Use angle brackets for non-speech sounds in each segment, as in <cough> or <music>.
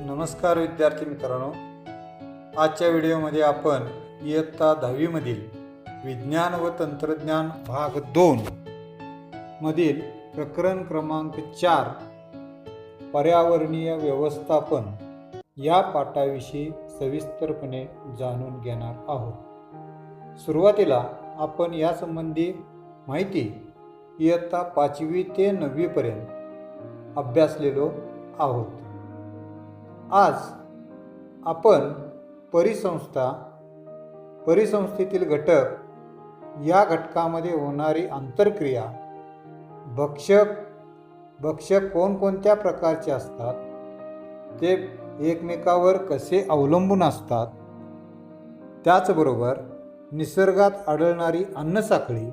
नमस्कार विद्यार्थी मित्रांनो. आजच्या व्हिडिओमध्ये आपण इयत्ता दहावीमधील विज्ञान व तंत्रज्ञान भाग दोन मधील प्रकरण क्रमांक चार पर्यावरणीय व्यवस्थापन या पाठाविषयी सविस्तरपणे जाणून घेणार आहोत. सुरुवातीला आपण यासंबंधी माहिती इयत्ता पाचवी ते नववीपर्यंत अभ्यासलेलो आहोत. आज आपण परिसंस्था परिसंस्थेतील घटक या घटकामध्ये होणारी आंतरक्रिया भक्षक भक्षक कोणकोणत्या प्रकारचे असतात ते एकमेकावर कसे अवलंबून असतात त्याचबरोबर निसर्गात आढळणारी अन्नसाखळी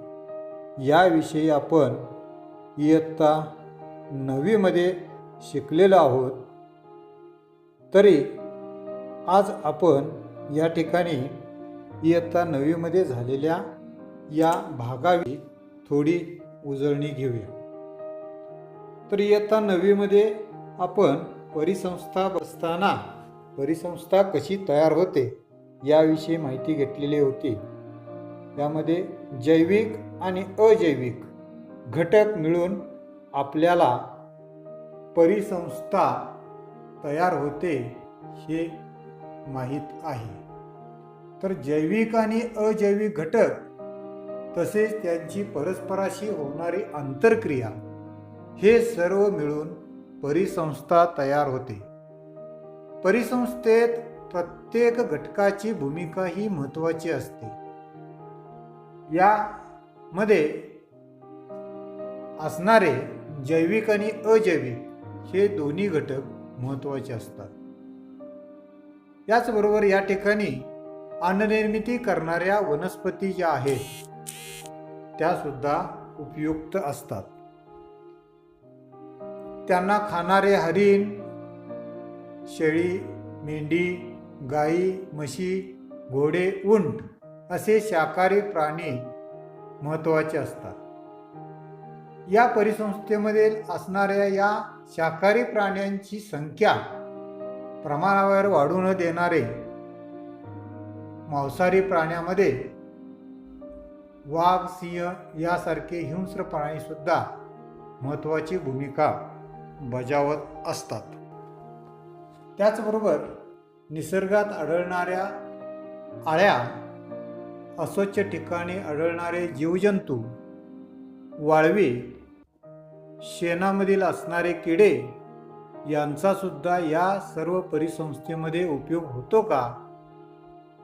याविषयी आपण इयत्ता नववीमध्ये शिकलेलो आहोत. तरी आज आपण या ठिकाणी इयत्ता नववीमध्ये झालेल्या या भागावी थोडी उजळणी घेऊया. तर इयत्ता नववीमध्ये आपण परिसंस्था बसताना परिसंस्था कशी तयार होते याविषयी माहिती घेतलेली होती. यामध्ये जैविक आणि अजैविक घटक मिळून आपल्याला परिसंस्था तयार होते हे माहीत आहे. तर जैविक आणि अजैविक घटक तसेच त्यांची परस्पराशी होणारी आंतरक्रिया हे सर्व मिळून परिसंस्था तयार होते. परिसंस्थेत प्रत्येक घटकाची भूमिका ही महत्त्वाची असते. यामध्ये असणारे जैविक आणि अजैविक हे दोन्ही घटक महत्त्वाचे असतात. याचबरोबर या ठिकाणी अन्ननिर्मिती करणाऱ्या वनस्पती ज्या आहेत त्यासुद्धा उपयुक्त असतात. त्यांना खाणारे हरिण शेळी मेंढी गाई म्हशी घोडे उंट असे शाकाहारी प्राणी महत्त्वाचे असतात. या परिसंस्थेमध्ये असणाऱ्या या शाकाहारी प्राण्यांची संख्या प्रमाणावर वाढू न देणारे मांसाहारी प्राण्यामध्ये वाघ सिंह यासारखे हिंस्र प्राणीसुद्धा महत्त्वाची भूमिका बजावत असतात. त्याचबरोबर निसर्गात आढळणाऱ्या आळ्या अस्वच्छ ठिकाणी आढळणारे जीवजंतू वाळवी शेणामधील असणारे किडे यांचासुद्धा या सर्व परिसंस्थेमध्ये उपयोग होतो का?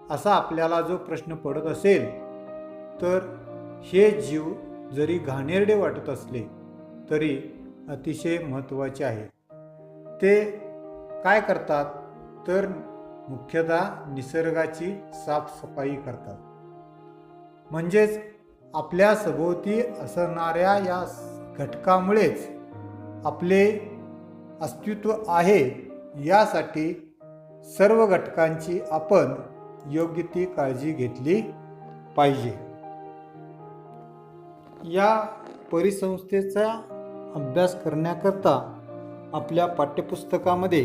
असा आपल्याला जो प्रश्न पडत असेल तर हे जीव जरी घाणेरडे वाटत असले तरी अतिशय महत्त्वाचे आहे. ते काय करतात? तर मुख्यतः निसर्गाची साफसफाई करतात. म्हणजेच आपल्या सभोवती असणाऱ्या या घटकामुळेच आपले अस्तित्व आहे यासाठी सर्व घटकांची आपण योग्य ती काळजी घेतली पाहिजे. या परिसंस्थेचा अभ्यास करण्याकरता आपल्या पाठ्यपुस्तकामध्ये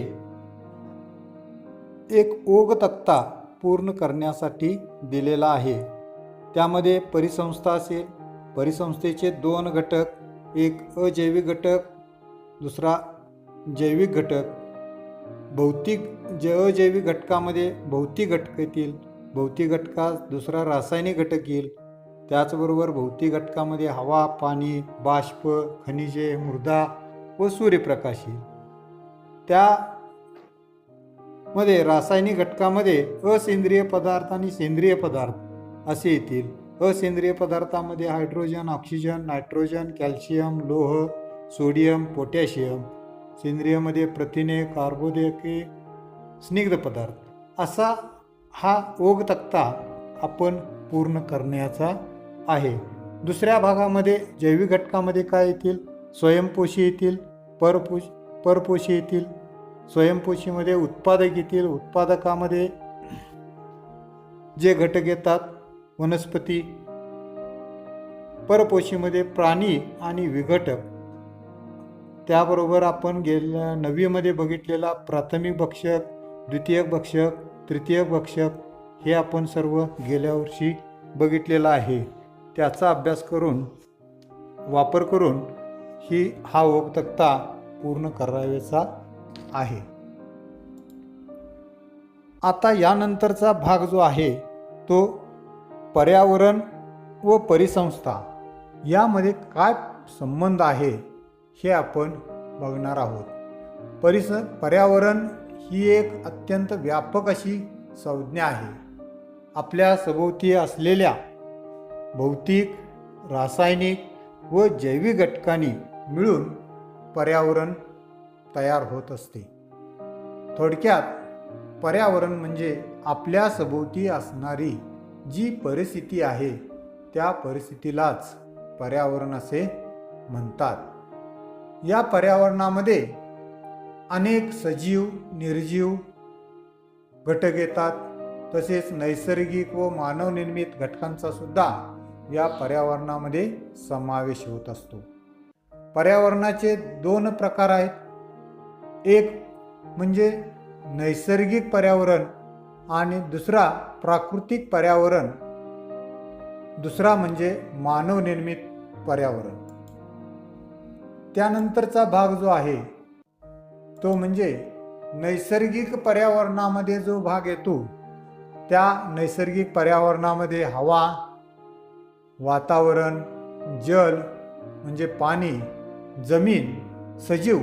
एक ओघ तक्ता पूर्ण करण्यासाठी दिलेला आहे. त्यामध्ये परिसंस्था असेल. परिसंस्थेचे दोन घटक एक अजैविक घटक दुसरा जैविक घटक. भौतिक ज अजैविक घटकामध्ये भौतिक घटक येतील भौतिक घटकात दुसरा रासायनिक घटक येईल. त्याचबरोबर भौतिक घटकामध्ये हवा पाणी बाष्प खनिजे मृदा व सूर्यप्रकाश येईल. त्या मध्ये रासायनिक घटकामध्ये असेंद्रिय पदार्थ आणि सेंद्रिय पदार्थ असे येतील. असेंद्रिय पदार्थामध्ये हायड्रोजन ऑक्सिजन नायट्रोजन कॅल्शियम लोह सोडियम पोटॅशियम सेंद्रियमध्ये प्रथिने कार्बोदके स्निग्ध पदार्थ. असा हा ओघ तक्ता आपण पूर्ण करण्याचा आहे. दुसऱ्या भागामध्ये जैविक घटकामध्ये काय येतील? स्वयंपोषी येतील परपोष परपोषी येतील. स्वयंपोषीमध्ये उत्पादक येतील. उत्पादकामध्ये जे घटक येतात वनस्पती परपोषीमध्ये प्राणी आणि विघटक. त्याबरोबर आपण गेल्या नववीमध्ये बघितलेला प्राथमिक भक्षक द्वितीयक भक्षक तृतीयक भक्षक हे आपण सर्व गेल्या वर्षी बघितलेलं आहे. त्याचा अभ्यास करून वापर करून ही हा ओघ तक्ता पूर्ण करावेचा आहे. आता यानंतरचा भाग जो आहे तो पर्यावरण व परिसंस्था यामध्ये काय संबंध आहे हे आपण बघणार आहोत. परिस पर्यावरण ही एक अत्यंत व्यापक अशी संज्ञा आहे. आपल्या सभोवती असलेल्या भौतिक रासायनिक व जैविक घटकांनी मिळून पर्यावरण तयार होत असते. थोडक्यात पर्यावरण म्हणजे आपल्या सभोवती असणारी जी परिस्थिती आहे त्या परिस्थितीलाच पर्यावरण असे म्हणतात. या पर्यावरणामध्ये अनेक सजीव निर्जीव घटक येतात. तसेच नैसर्गिक व मानवनिर्मित घटकांचा सुद्धा या पर्यावरणामध्ये समावेश होत असतो. पर्यावरणाचे दोन प्रकार आहेत. एक म्हणजे नैसर्गिक पर्यावरण आणि दुसरा प्राकृतिक पर्यावरण. दुसरा म्हणजे मानवनिर्मित पर्यावरण. त्यानंतरचा भाग जो आहे तो म्हणजे नैसर्गिक पर्यावरणामध्ये जो भाग येतो त्या नैसर्गिक पर्यावरणामध्ये हवा वातावरण जल म्हणजे पाणी जमीन सजीव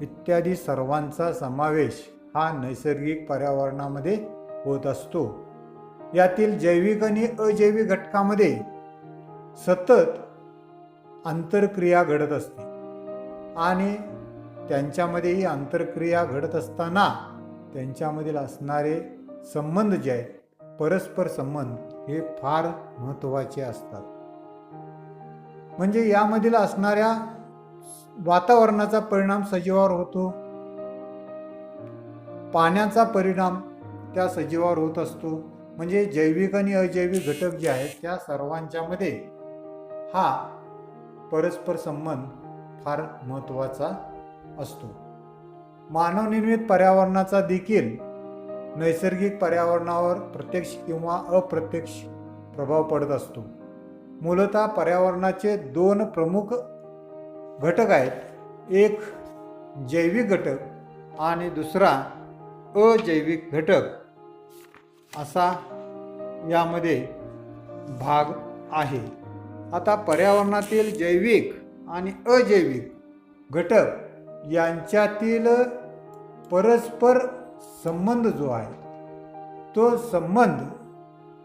इत्यादी सर्वांचा समावेश हा नैसर्गिक पर्यावरणामध्ये होत असतो. यातील जैविक आणि अजैविक घटकामध्ये सतत आंतरक्रिया घडत असते आणि त्यांच्यामध्ये ही आंतरक्रिया घडत असताना त्यांच्यामधील असणारे संबंध जे आहेत परस्पर संबंध हे फार महत्त्वाचे असतात. म्हणजे यामधील असणाऱ्या वातावरणाचा परिणाम सजीवावर होतो. पाण्याचा परिणाम त्या सजीवावर होत असतो. म्हणजे जैविक आणि अजैविक घटक जे आहेत त्या सर्वांच्यामध्ये हा परस्पर संबंध फार महत्त्वाचा असतो. मानवनिर्मित पर्यावरणाचा देखील नैसर्गिक पर्यावरणावर प्रत्यक्ष किंवा अप्रत्यक्ष प्रभाव पडत असतो. मूलतः पर्यावरणाचे दोन प्रमुख घटक आहेत. एक जैविक घटक आणि दुसरा अजैविक घटक. असा यामध्ये भाग आहे. आता पर्यावरणातील जैविक आणि अजैविक घटक यांच्यातील परस्पर संबंध जो आहे तो संबंध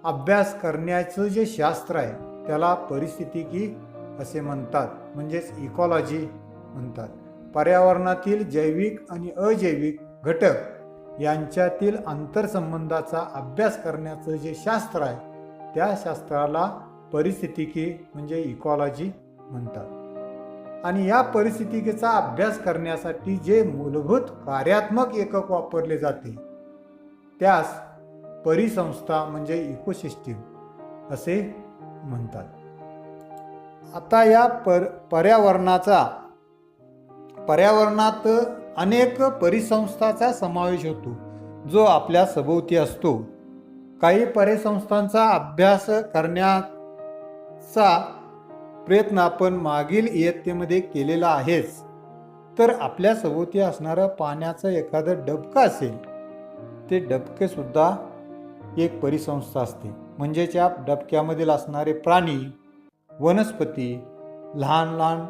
अभ्यास करण्याचं जे शास्त्र आहे त्याला परिस्थितिकी असे म्हणतात. म्हणजेच इकॉलॉजी म्हणतात. पर्यावरणातील जैविक आणि अजैविक घटक यांच्यातील आंतरसंबंधाचा अभ्यास करण्याचं जे शास्त्र आहे त्या शास्त्राला परिस्थितिकी म्हणजे इकॉलॉजी म्हणतात. आणि या परिस्थितिकेचा अभ्यास करण्यासाठी जे मूलभूत कार्यात्मक एकक वापरले जाते त्यास परिसंस्था म्हणजे इकोसिस्टीम असे म्हणतात. आता या पर पर्यावरणाचा पर्यावरणात अनेक परिसंस्थाचा समावेश होतो जो आपल्या सभोवती असतो. काही परिसंस्थांचा अभ्यास करण्याचा प्रयत्न आपण मागील इयत्तेमध्ये केलेला आहेच. तर आपल्या सभोवती असणारं पाण्याचं एखादं डबकं असेल ते डबकेसुद्धा एक परिसंस्था असते. म्हणजे त्या डबक्यामधील असणारे प्राणी वनस्पती लहान लहान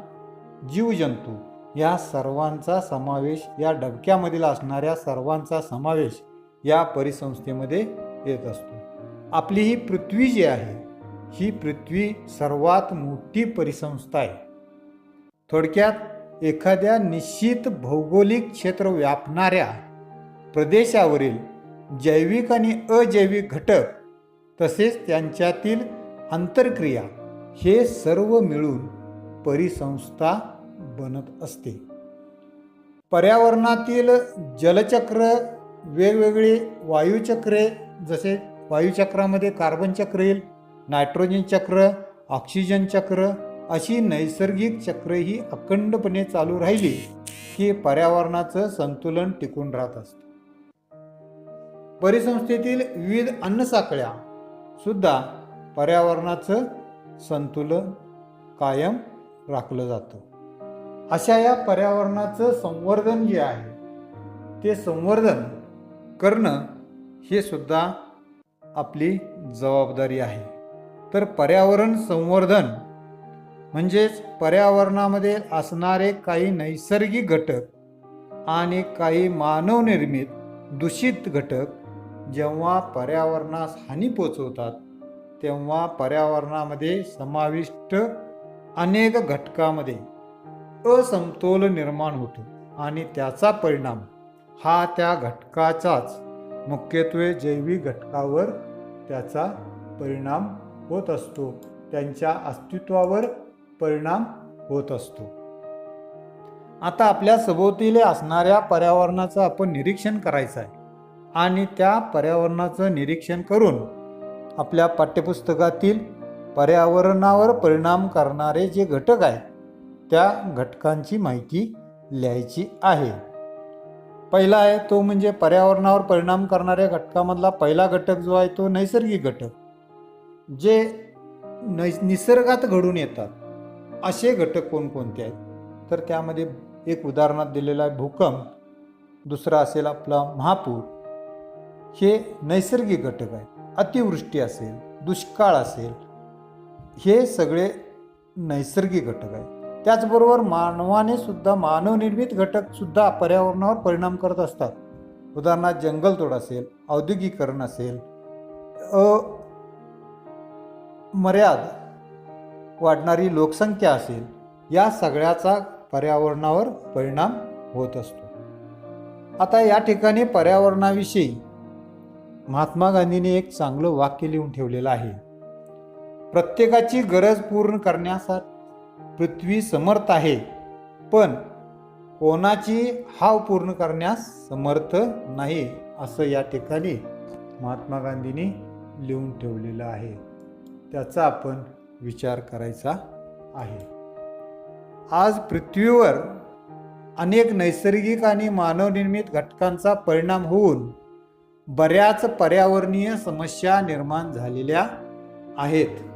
जीवजंतू या सर्वांचा समावेश या डबक्यामधील असणाऱ्या सर्वांचा समावेश या परिसंस्थेमध्ये येत असतो. आपली ही पृथ्वी जी आहे ही पृथ्वी सर्वात मोठी परिसंस्था आहे. थोडक्यात एखाद्या निश्चित भौगोलिक क्षेत्र व्यापणाऱ्या प्रदेशावरील जैविक आणि अजैविक घटक तसेच त्यांच्यातील आंतरक्रिया हे सर्व मिळून परिसंस्था बनत असते. पर्यावरणातील जलचक्र वेगवेगळी वायुचक्रे जसे वायुचक्रामध्ये कार्बन चक्र येईल नायट्रोजन चक्र ऑक्सिजन चक्र अशी नैसर्गिक चक्र ही अखंडपणे चालू राहिली की पर्यावरणाचं संतुलन टिकून राहत असतं. परिसंस्थेतील विविध अन्नसाखळ्या सुद्धा पर्यावरणाचं संतुलन कायम राखलं जातं. अशा या पर्यावरणाचं संवर्धन जे आहे ते संवर्धन करणं हे सुद्धा आपली जबाबदारी आहे. तर पर्यावरण संवर्धन म्हणजेच पर्यावरणामध्ये असणारे काही नैसर्गिक घटक आणि काही मानवनिर्मित दूषित घटक जेव्हा पर्यावरणास हानी पोचवतात तेव्हा पर्यावरणामध्ये समाविष्ट अनेक घटकामध्ये असमतोल निर्माण होतो आणि त्याचा परिणाम हा त्या घटकाचाच मुख्यत्वे जैविक घटकावर त्याचा परिणाम होत असतो. त्यांच्या अस्तित्वावर परिणाम होत असतो. आता आपल्या सभोवतीले असणाऱ्या पर्यावरणाचं आपण निरीक्षण करायचं आहे. आणि त्या पर्यावरणाचं निरीक्षण करून आपल्या पाठ्यपुस्तकातील पर्यावरणावर परिणाम करणारे जे घटक आहेत त्या घटकांची माहिती लिहायची आहे. पहिला आहे तो म्हणजे पर्यावरणावर परिणाम करणाऱ्या घटकामधला पहिला घटक जो आहे तो नैसर्गिक घटक. जे नै निसर्गात घडून येतात असे घटक कोणकोणते आहेत? तर त्यामध्ये एक उदाहरणात दिलेला आहे भूकंप. दुसरा असेल आपला महापूर. हे नैसर्गिक घटक आहेत. अतिवृष्टी असेल दुष्काळ असेल हे सगळे नैसर्गिक घटक आहेत. त्याचबरोबर मानवाने सुद्धा मानवनिर्मित घटक सुद्धा पर्यावरणावर परिणाम करत असतात. उदाहरणार्थ जंगलतोड असेल औद्योगिकरण असेल अ मर्याद वाढणारी लोकसंख्या असेल या सगळ्याचा पर्यावरणावर परिणाम होत असतो. आता या ठिकाणी पर्यावरणाविषयी महात्मा गांधीने एक चांगलं वाक्य लिहून ठेवलेलं आहे. प्रत्येकाची गरज पूर्ण करण्यासाठी पृथ्वी समर्थ आहे. पण कोणाची हाव पूर्ण करण्यास समर्थ नाही असं या ठिकाणी महात्मा गांधींनी लिहून ठेवलेलं आहे. त्याचा आपण विचार करायचा आहे. आज पृथ्वीवर अनेक नैसर्गिक आणि मानवनिर्मित घटकांचा परिणाम होऊन बऱ्याच पर्यावरणीय समस्या निर्माण झालेल्या आहेत.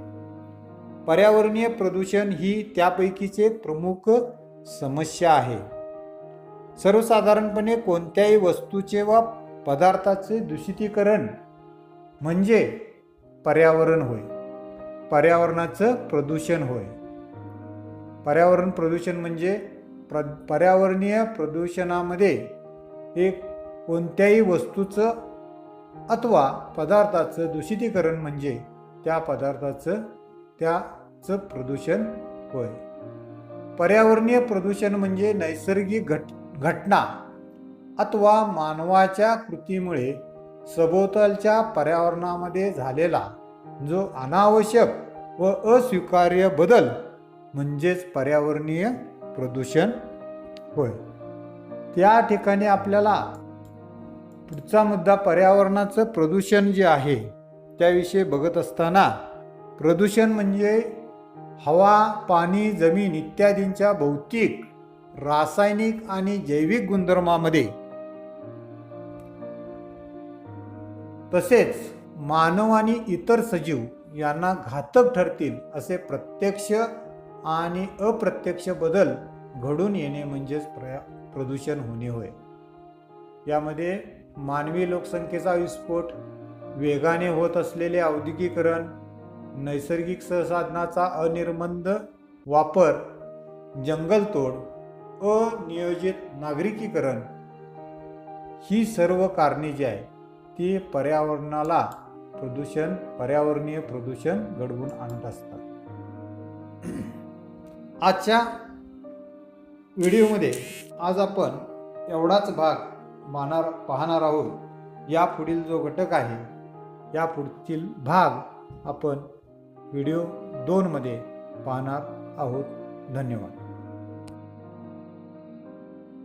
पर्यावरणीय प्रदूषण ही त्यापैकीचे प्रमुख समस्या आहे. सर्वसाधारणपणे कोणत्याही वस्तूचे व पदार्थाचे दूषितीकरण म्हणजे पर्यावरण होय. पर्यावरणाचं प्रदूषण होय. पर्यावरण प्रदूषण म्हणजे प्र पर्यावरणीय प्रदूषणामध्ये एक कोणत्याही वस्तूचं अथवा पदार्थाचं दूषितीकरण म्हणजे त्या पदार्थाचं त्याचं प्रदूषण होय. पर्यावरणीय प्रदूषण म्हणजे नैसर्गिक घट घटना अथवा मानवाच्या कृतीमुळे सभोवतालच्या पर्यावरणामध्ये झालेला जो अनावश्यक व अस्वीकार्य बदल म्हणजेच पर्यावरणीय प्रदूषण होय. त्या ठिकाणी आपल्याला पुढचा मुद्दा पर्यावरणाचं प्रदूषण जे आहे त्याविषयी बघत असताना प्रदूषण म्हणजे हवा पाणी जमीन इत्यादींच्या भौतिक रासायनिक आणि जैविक गुणधर्मामध्ये. तसेच मानव आणि इतर सजीव यांना घातक ठरतील असे प्रत्यक्ष आणि अप्रत्यक्ष बदल घडून येणे म्हणजेच प्र प्रदूषण होणे होय. यामध्ये मानवी लोकसंख्येचा विस्फोट वेगाने होत असलेले औद्योगिकरण नैसर्गिक संसाधनाचा अनिर्बंध वापर जंगलतोड अनियोजित नागरिकीकरण ही सर्व कारणे जी आहे ती पर्यावरणाला प्रदूषण पर्यावरणीय प्रदूषण घडवून आणत असतात. <clears throat> आजच्या व्हिडिओमध्ये आज आपण एवढाच भाग पाहणार पाहणार आहोत. या पुढील जो घटक आहे या पुढील भाग आपण व्हिडिओ दोनमध्ये पाहणार आहोत. धन्यवाद.